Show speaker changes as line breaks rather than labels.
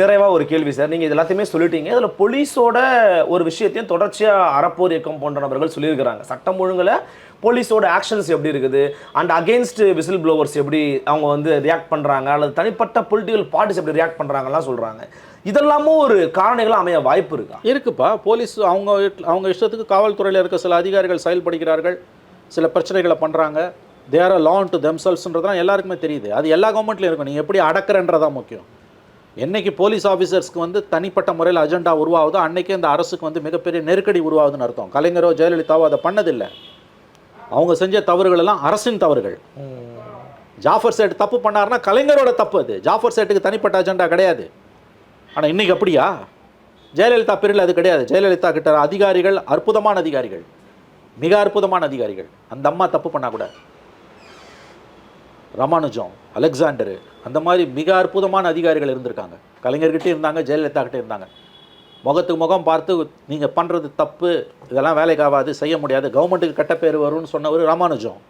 நிறைவாக ஒரு கேள்வி சார். நீங்கள் இது எல்லாத்தையுமே சொல்லிட்டீங்க. இதில் போலீஸோட ஒரு விஷயத்தையும் தொடர்ச்சியாக அறப்போர் இயக்கம் போன்ற நபர்கள் சொல்லியிருக்கிறாங்க. சட்டம் ஒழுங்கில் போலீஸோட ஆக்ஷன்ஸ் எப்படி இருக்குது? அண்ட் அகேன்ஸ்ட் விசில் ப்ளோவர்ஸ் எப்படி அவங்க வந்து ரியாக்ட் பண்ணுறாங்க அல்லது தனிப்பட்ட பொலிட்டிக்கல் பார்ட்டிஸ் எப்படி ரியாக்ட் பண்ணுறாங்கலாம் சொல்கிறாங்க இதெல்லாமும் ஒரு காரணிகளாக அமைய வாய்ப்பு இருக்கா?
இருக்குப்பா. போலீஸ் அவங்க அவங்க இஷ்டத்துக்கு காவல்துறையில் இருக்க சில அதிகாரிகள் செயல்படுகிறார்கள் சில பிரச்சனைகளை பண்ணுறாங்க தேர் ஆர் லான் டு தெம்செல்ஸ்ன்றதுலாம் எல்லாருக்குமே தெரியுது. அது எல்லா கவர்மெண்ட்லையும் இருக்கும். நீங்கள் எப்படி அடக்கிறன்றதான் முக்கியம். என்னைக்கு போலீஸ் ஆஃபீஸர்ஸ்க்கு வந்து தனிப்பட்ட முறையில் அஜெண்டா உருவாகுதோ அன்னைக்கே இந்த அரசுக்கு வந்து மிகப்பெரிய நெருக்கடி உருவாகுதுன்னு அர்த்தம். கலைஞரோ ஜெயலலிதாவோ அதை பண்ணதில்லை. அவங்க செஞ்ச தவறுகள் எல்லாம் அரசின் தவறுகள். ஜாஃபர் சேட் தப்பு பண்ணாருன்னா கலைஞரோட தப்பு அது. ஜாஃபர் சேட்டுக்கு தனிப்பட்ட அஜெண்டா கிடையாது. ஆனால் இன்னைக்கு அப்படியா? ஜெயலலிதா பேரில் அது கிடையாது. ஜெயலலிதா கிட்ட அதிகாரிகள் அற்புதமான அதிகாரிகள். மிக அற்புதமான அதிகாரிகள். அந்த அம்மா தப்பு பண்ணா கூட. ராமானுஜம் அலெக்சாண்டரு அந்த மாதிரி மிக அற்புதமான அதிகாரிகள் இருந்திருக்காங்க. கலைஞர்கிட்டே இருந்தாங்க ஜெயலலிதா இருந்தாங்க. முகத்துக்கு முகம் பார்த்து நீங்கள் பண்ணுறது தப்பு இதெல்லாம் வேலைக்கு ஆகாது செய்ய முடியாது. கவர்மெண்ட்டுக்கு கெட்ட பேர் வரும்னு சொன்னவர் ராமானுஜம்.